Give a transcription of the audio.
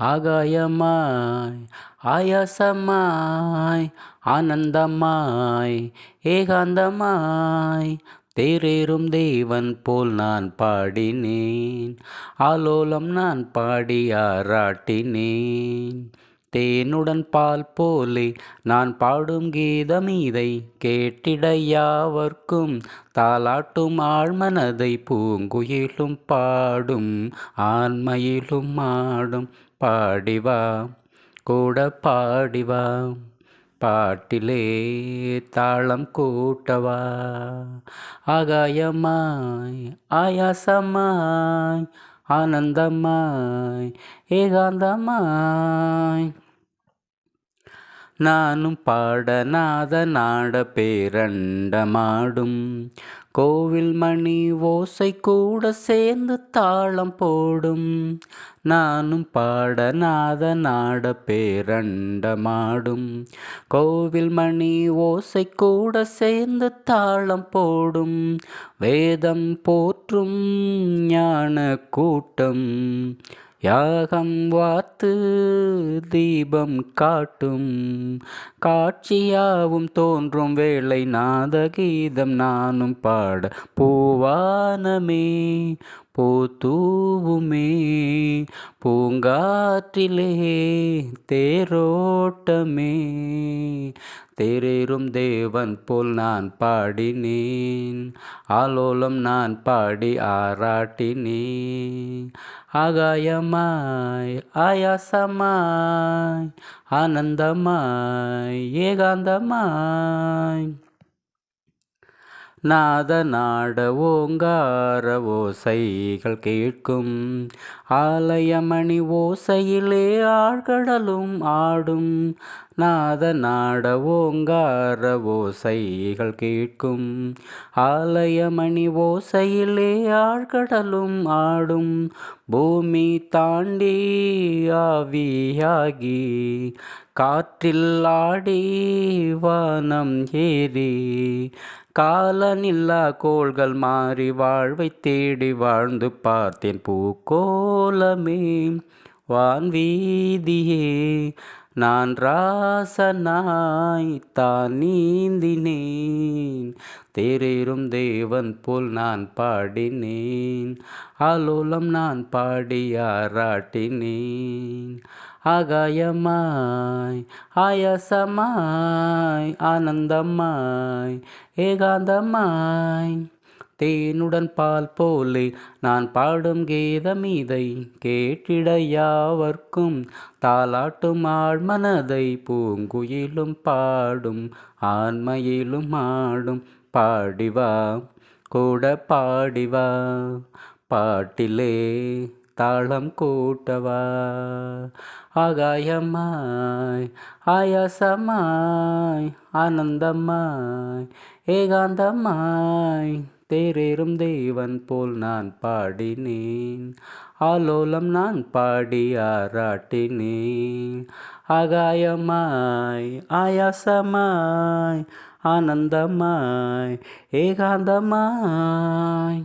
ஆகாயமாய் ஆயாசமாய் ஆனந்தமாய் ஏகாந்தமாய் தேரேறும் தேவன் போல் நான் பாடினேன். ஆலோலம் நான் பாடி ஆராட்டினேன். தேனுடன் பால் போலே நான் பாடும் கீதம் இதை கேட்டிட யாவர்க்கும் தாலாட்டும் ஆழ்மனதை பூங்குயிலும் பாடும் ஆண்மையிலும் ஆடும். பாடிவா கூட பாடிவா பாட்டிலே தாளம் கூட்டவா. ஆகாயமாய் ஆயாசமாய் ஆனந்தமாய் ஏகாந்தமாய் நானும் பாடநாத நாட பேரண்டமாடும். கோவில் மணி ஓசை கூட சேர்ந்து தாளம் போடும். நானும் பாடநாத நாட பேரண்டமாடும். கோவில் மணி ஓசை கூட சேர்ந்து தாளம் போடும். வேதம் போற்றும் ஞான கூட்டம். யாகம் வாத்து தீபம் காட்டும். காட்சியாவும் தோன்றும் வேளை நாதகீதம் நானும் பாட பூவானமே பூத்தூவுமே. பூங்காற்றிலே தேரோட்டமே தேரேறும் தேவன் போல் நான் பாடினேன். ஆலோலம் நான் பாடி ஆராட்டினேன். ஆகாயமாய் ஆயாசமாய் ஆனந்தமாய் ஏகாந்தமாய் நாத நாட ஓங்கார ஓசைகள் கேட்கும். ஆலயமணி ஓசையிலே ஆழ்கடலும் ஆடும். நாத நாட ஓங்கார ஓசைகள் கேட்கும். ஆலயமணி ஓசையிலே ஆழ்கடலும் ஆடும். பூமி தாண்டி ஆவியாகி காற்றில் ஆடி வானம் ஏறி காலனில்லா கோள்கள் மாறி வாழ்வை தேடி வாழ்ந்து பார்த்தேன். பூக்கோலமே வான்வீதியே நான் ராசனாய் தான் நீந்தினேன். தேரேறும் தேவன் போல் நான் பாடினேன். ஆலோலம் நான் பாடியாராட்டினேன் ஆகாயமாய் ஆயாசமாய் ஆனந்தமாய் ஏகாந்தமாய். தேனுடன் பால் போலே நான் பாடும் கீதம் இதை கேட்டிட யாவர்க்கும். தாலாட்டும் ஆழ்மனதை பூங்குயிலும் பாடும் ஆண்மையிலும் ஆடும். பாடிவா கூட பாடிவா பாட்டிலே. தாளம் கூட்டவா ஆகாயமாய் ஆயாசமாய் ஆனந்தமாய் ஏகாந்தமாய் தேரேறும் தேவன் போல் நான் பாடினேன் ஆலோலம் நான் பாடி ஆராட்டினேன் ஆகாயமாய் ஆயாசமாய் ஆனந்தமாய் ஏகாந்தமாய்